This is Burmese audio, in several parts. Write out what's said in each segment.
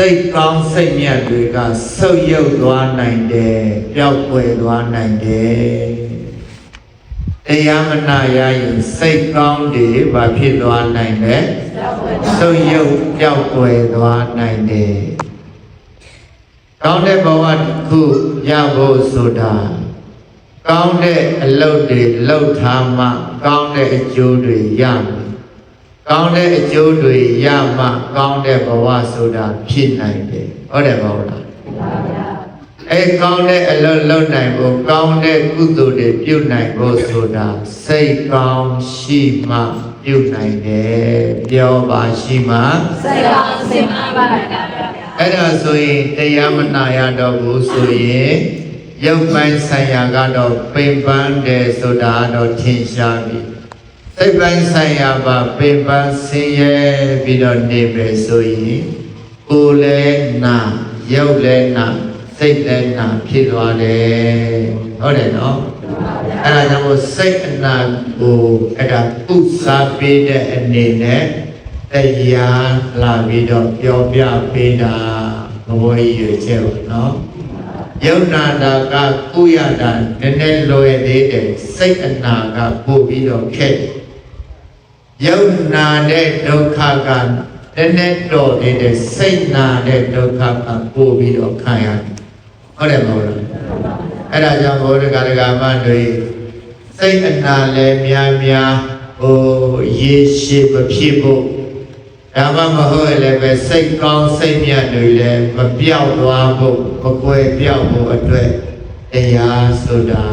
စိတ်ကောင်းစိတ်မြတ်တွေကဆုပ်ယုပ်သွားနိုင်တယ်ပျောက်ကွယ်သွားနိုင်တယ်တရားမနာရရင်စိတ်ကောင်းတွေဘာဖြစ်သွားနိုင်လဲဆုပ်ယုပ်ပျောက်ကွယ်သွားနိုင်တယ်ကောင်းတဲ့ဘဝတစ်ခုရဖို့ဆိုတာကောင်းတဲ့အလုပ်တွေလုပ်ထားမှကောင်းတဲ့အကျိုးတွေရမယ် ကောင်းတဲ့အကျိုးတွေရမှကောင်းတဲ့ဘဝဆိုတာဖြစ်နိုင်တယ်ဟုတ်တယ်မဟုတ်လားအဲကောင်းတဲ့အလုပ်လုပ်နိုင်ဖို့ကောင်းတဲ့ကုသိုလ်တွေပြုနိုင်ဖို့ဆိုတာစိတ်ကောင်းရှိမှပြုနိုင်တယ်ပြောပါရှိမှစိတ်ကောင်းစင်မပါပါဗျာအဲ့ဒါဆိုရင်တရားမနာရတော့ဘူးဆိုရင်ရုပ်ပိုင်းဆိုင်ရာကတော့ပင်ပန်းတယ်ဆိုတာတော့ထင်ရှားပြီ စိတ်ပိုင်းဆိုင်ရာပါပင်ပန်းဆင်းရဲပြီးတော့နေပဲဆိုရင်ကိုယ်လည်းနာရုပ်လည်းနာစိတ်လည်းနာဖြစ်သွားတယ်ဟုတ်တယ်နော်အဲ့ဒါကြောင့်မို့စိတ်အနာကိုအဲ့ဒါပုစားပေးတဲ့အနေနဲ့တရားလာပြီးတော့ပြောပြပေးတာဘဝကြီးရွေချက်ပါနော်ယုံနာတာကကုရတာနည်းနည်းလွယ်သေးတယ်စိတ်အနာကပို့ပြီးတော့ခက်တယ် ယုံနာတဲ့ဒုက္ခကနည်းနည်းတော်သေးတယ်စိတ်နာတဲ့ဒုက္ခကပို့ပြီးတော့ခံရတယ်ဟုတ်တယ်မဟုတ်လားအဲ့ဒါကြောင့်ဘုရားကရကမတွေစိတ်အနာလည်းများများဟိုရေရှိမဖြစ်ဖို့ဒါမှမဟုတ်ရင်လည်းပဲစိတ်ကောင်းစိတ်မြတ်တွေလည်းမပြောက်သွားဖို့မကွယ်ပြောက်ဖို့အတွက်တရားဆိုတာ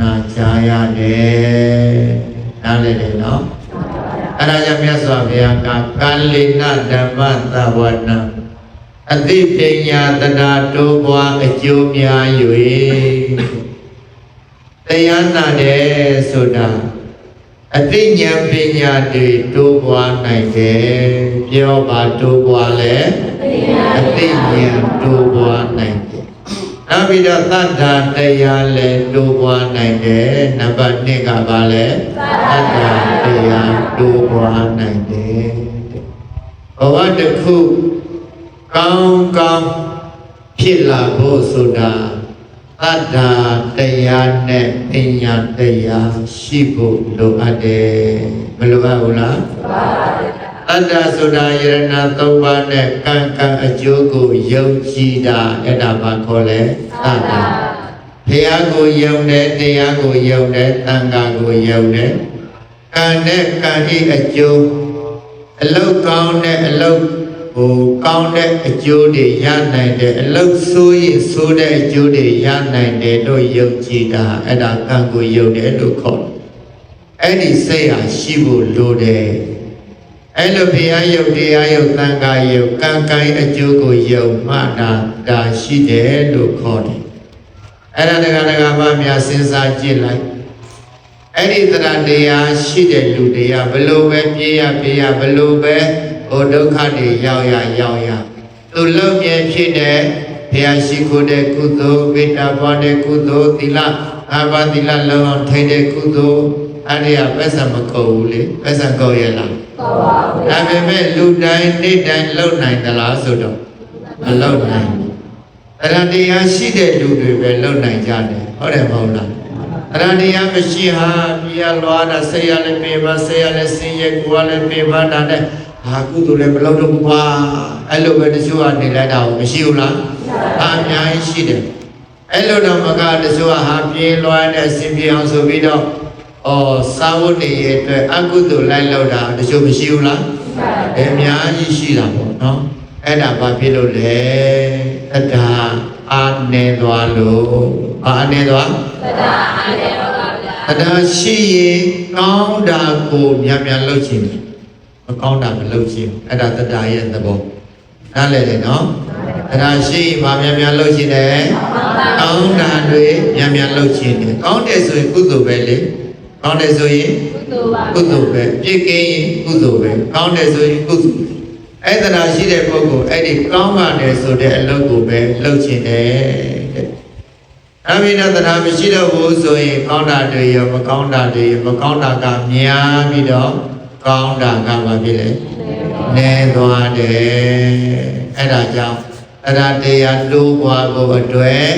နာကြားရတယ်နားလည်တယ်နော် အဲ့ဒါကြောင့်မြတ်စွာဘုရားကကာလိနဓမ္မသဝနာအသိပညာတနာတိုးပွားအကျိုးများ၍တရားနာတယ်ဆိုတာအသိဉာဏ်ပညာတွေတိုးပွားနိုင်တယ်ပြောပါတိုးပွားလဲအသိဉာဏ်တိုးပွားနိုင်တယ် နောက်ပြီးတော့သတ္တာတရားလည်းတိုးပွားနိုင်တယ်နံပါတ်1ကပါလဲသတ္တာတရားတိုးပွားနိုင်တယ်ဘဝတစ်ခုကောင်းကောင်းဖြစ်လာဖို့ဆိုတာသတ္တာတရားနဲ့ပညာတရားရှိဖို့လိုအပ်တယ်မလိုအပ်ဘူးလား အတ္တဆိုတာယရဏသုံးပါးနဲ့ကံကံအကျိုးကိုယုံကြည်တာအဲ့ဒါဘာခေါ်လဲသတ္တာဘုရားကိုယုံတယ်တရားကိုယုံတယ်သံဃာကိုယုံတယ်ကံနဲ့ကံဤအကျိုးအလုတ်ကောင်းတဲ့အလုတ်ဟိုကောင်းတဲ့အကျိုးတွေရနိုင်တယ်အလုတ်ဆိုးရင်ဆိုးတဲ့အကျိုးတွေရနိုင်တယ်လို့ယုံကြည်တာအဲ့ဒါကံကိုယုံတယ်လို့ခေါ်တယ်အဲ့ဒီစိတ်ဟာရှိဖို့လိုတယ် အဲ့လိုဘုရားယုတ်တရားယုတ်သံဃာယုတ်ကံကံအကျိုးကိုယုံမှတာဒါရှိတယ်လို့ခေါ်တယ်အဲ့ဒါတက္ကရာကမများစဉ်းစားကြည့်လိုက်အဲ့ဒီတရားတရားရှိတဲ့လူတွေကဘလို့ပဲပြေးရပြေးရဘလို့ပဲဟိုဒုက္ခတွေရောက်ရရောက်ရသူလုံမြဲဖြစ်တဲ့ဘုရားရှိခိုးတဲ့ကုသိုလ်မေတ္တာပွားတဲ့ကုသိုလ်သီလအာဘသီလလုံအောင်ထိတဲ့ကုသိုလ်အဲ့ဒီကပက်ဆံမကုန်ဘူးလေပက်ဆံကုန်ရဲ့လားကောပါဘူး ဒါပေမဲ့လူတိုင်းနေ့တိုင်းလုံနိုင်သလားဆိုတော့မလုံနိုင်ဘူးအရတရားရှိတဲ့လူတွေပဲလုံနိုင်ကြတယ်ဟုတ်တယ်မဟုတ်လားအရတရားမရှိဟာပြရလွားတာဆေးရလည်းပြေပါဆေးရလည်းဆင်းရဲကိုယ်ကလည်းပြေပါတာနဲ့ဟာကုသိုလ်လည်းမလုပ်တော့ဘူးကွာအဲ့လိုပဲတချို့ကနေလိုက်တာမရှိဘူးလားအာအများကြီးရှိတယ်အဲ့လိုတော့မကတချို့ကဟာပြေးလွားတဲ့အစဉ်ပြေအောင်ဆိုပြီးတော့ ဩစာဝတ်နေရဲ့အတွက်အကုသိုလ်လိုက်လောက်တာတချို့မရှိဘူးလားအများကြီးရှိတာပေါ့နော်အဲ့ဒါဘာဖြစ်လို့လဲတဒါအာနေသွားလို့အာနေသွားသတ္တအားနဲ့တော့ပါဗျာတဒါရှိရင်ကောင်းတာကိုများများလုပ်ချင်တယ်မကောင်းတာမလုပ်ချင်ဘူးအဲ့ဒါတဒါရဲ့သဘောနားလည်တယ်နော်တဒါရှိရင်မများများလုပ်ချင်တယ်ကောင်းတာတွေများများလုပ်ချင်တယ်ကောင်းတယ်ဆိုရင်ကုသိုလ်ပဲလေ ကောင်းတယ်ဆိုရင်ကုသိုလ်ပါကုသိုလ်ပဲပြည့်ကင်းရင်ကုသိုလ်ပဲကောင်းတယ်ဆိုရင်ကုသိုလ်ပဲအဲ့ဒါရှိတဲ့ပုဂ္ဂိုလ်အဲ့ဒီကောင်းပါတယ်ဆိုတဲ့အလုပ်ကိုပဲလုပ်ချင်တယ်တဲ့အမိနသနာမရှိတော့ဘူးဆိုရင်ကောင်းတာတွေရောမကောင်းတာတွေရောမကောင်းတာကများပြီးတော့ကောင်းတာကဘာဖြစ်လဲနေသွားတယ်အဲ့ဒါကြောင့်အရာတရားတိုးပွားဖို့အတွက်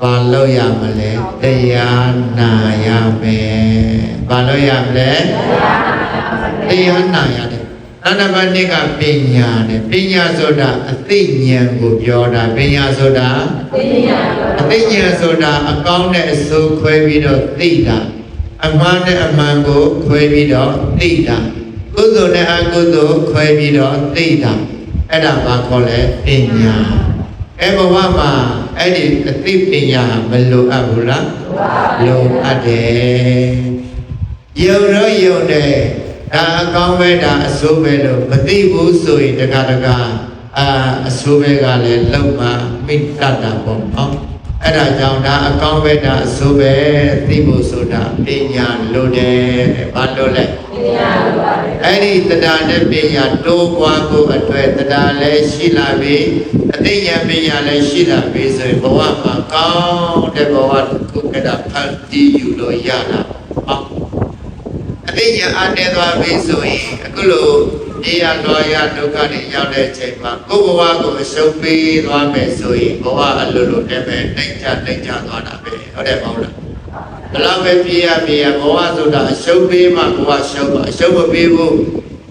ဘာလို့ရမလဲတရားနာရမယ်ဘာလို့ရမလဲတရားနာရတယ်အနဘနိကပညာနဲ့ပညာဆိုတာအသိဉာဏ်ကိုပြောတာပညာဆိုတာသိညာအသိဉာဏ်ဆိုတာအကောင်းနဲ့အဆိုးခွဲပြီးတော့သိတာအမှားနဲ့အမှန်ကိုခွဲပြီးတော့သိတာကုသိုလ်နဲ့အကုသိုလ်ခွဲပြီးတော့သိတာအဲ့ဒါဘာခေါ်လဲပညာ အဲဘဝမှာအဲ့ဒီအသိပညာမလိုအပ်ဘူးလားလိုအပ်တယ်ယုံတော့ယုံတယ်ဒါအကောင်းပဲဒါအဆိုးပဲလို့မသိဘူးဆိုရင်တခါတခါအာအဆိုးပဲကလည်းလုံမှမိတ္တတာပေါ့နော်အဲ့ဒါကြောင့်ဒါအကောင်းပဲဒါအဆိုးပဲသိဖို့ဆိုတာပညာလိုတယ်ဘာလို့လဲသိညာလိုပါပဲ အဲ့ဒီတရားနဲ့ပညာတိုးပွားဖို့အတွက်တရားလည်းရှိလာပြီအသိဉာဏ်ပညာလည်းရှိလာပြီဆိုရင်ဘဝမှာကောင်းတဲ့ဘဝတစ်ခုကတည်းကဖန်တီးယူလို့ရတာပေါ့အသိဉာဏ်အားနည်းသွားပြီဆိုရင်အခုလိုအေးရတော်ရဒုက္ခတွေရောက်တဲ့အချိန်မှာကိုယ်ဘဝကိုအရှုံးပေးသွားမယ်ဆိုရင်ဘဝအလိုလိုတည်းပဲနှိမ့်ချနှိမ့်ချသွားတာပဲဟုတ်တယ်မဟုတ်လား ဘလောက်ပဲပြရပြရဘဝဆိုတာအရှုံးပေးမှဘဝရှုံးပါအရှုံးမပေးဘူး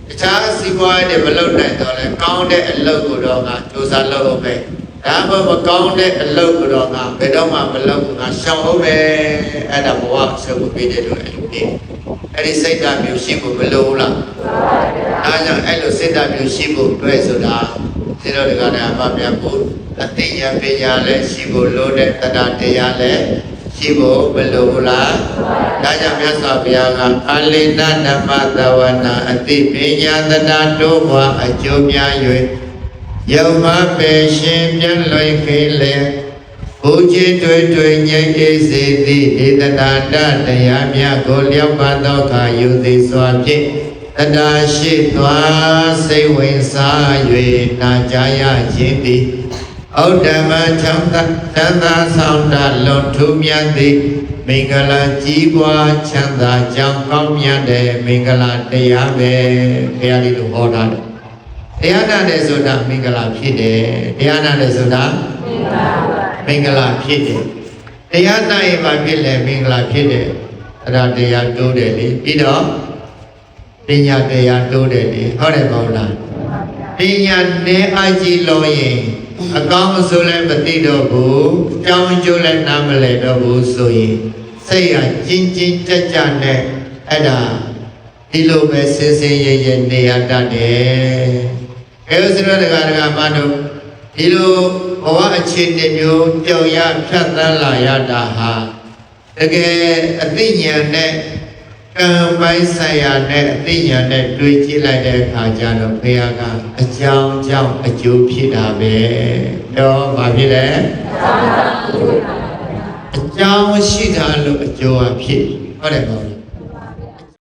တခြားစီးပွားရေးတွေမလုပ်နိုင်တော့လဲကောင်းတဲ့အလုပ်ကိုတော့ငါစူးစမ်းလုပ်အောင်ပဲဒါမှမကောင်းတဲ့အလုပ်ကိုတော့ငါဘယ်တော့မှမလုပ်ဘူးငါရှောင်အောင်ပဲအဲ့ဒါဘဝအရှုံးမပေးတဲ့လို့အဲ့လိုနေအဲ့ဒီစိတ်ဓာတ်မျိုးရှိဖို့မလိုဘူးလားအဲကြောင့်အဲ့လိုစိတ်ဓာတ်မျိုးရှိဖို့တွေ့ဆိုတာစေတော်တကလည်းအမှပြတ်ဖို့အသိဉာဏ်ပညာလည်းရှိဖို့လိုတဲ့တရားတရားလည်း ရှိဖို့မလိုဘူးလားဒါကြောင့်မြတ်စွာဘုရားကအလိဏဓမ္မသဝနာအတိပညာတနာတို့ဘွားအကျိုးများ၍ယုံမပေရှင်ပြန့်လွင်ခေလေဘုရားတွေ့တွေ့ငြိမ့်အေးစေသည်ဒေသနာတတရားများကိုလျောက်ပါသောအခါယူသည်စွာဖြင့်တရားရှိသွားစိတ်ဝင်စား၍နာကြားရခြင်းသည် ဩဒ္ဓမချမ်းသာချမ်းသာဆောင်တာလွန်ထူးမြတ်သည်မင်္ဂလာကြီးပွားချမ်းသာကြောင်းကောင်းမြတ်တဲ့မင်္ဂလာတရားပဲဘုရားလေးလိုဟောတာတယ်တရားနာတယ်ဆိုတာမင်္ဂလာဖြစ်တယ်တရားနာတယ်ဆိုတာသိညာပါမင်္ဂလာဖြစ်တယ်တရားနာရင်ဘာဖြစ်လဲမင်္ဂလာဖြစ်တယ်အဲ့ဒါတရားတိုးတယ်လေပြီးတော့ပညာတရားတိုးတယ်လေဟုတ်တယ်မဟုတ်လားပညာနဲ့အကြည့်လို့ရင် အကောင်းအဆိုးလည်းမသိတော့ဘူး။ကြောင်းကျိုးလည်းနားမလဲတော့ဘူးဆိုရင်စိတ်ဟာကျဉ်ကျဉ်ကြကြနဲ့အဲ့ဒါဒီလိုပဲစင်စင်ရဲရဲနေရတတ်တယ်။အဲစရတကရကမတို့ဒီလိုဘဝအခြေအနေမျိုးကြောင်ရဖြတ်သန်းလာရတာဟာတကယ်အသိဉာဏ်နဲ့ ကံပိုင်းဆိုင်ရာနဲ့အသိဉာဏ်နဲ့တွေးကြည့်လိုက်တဲ့အခါကျတော့ဘုရားကအကြောင်းကြောင့်အကျိုးဖြစ်တာပဲတော့ဘာဖြစ်လဲအကြောင်းရှိတာလို့အကျိုးကဖြစ်ဟုတ်တယ်ကော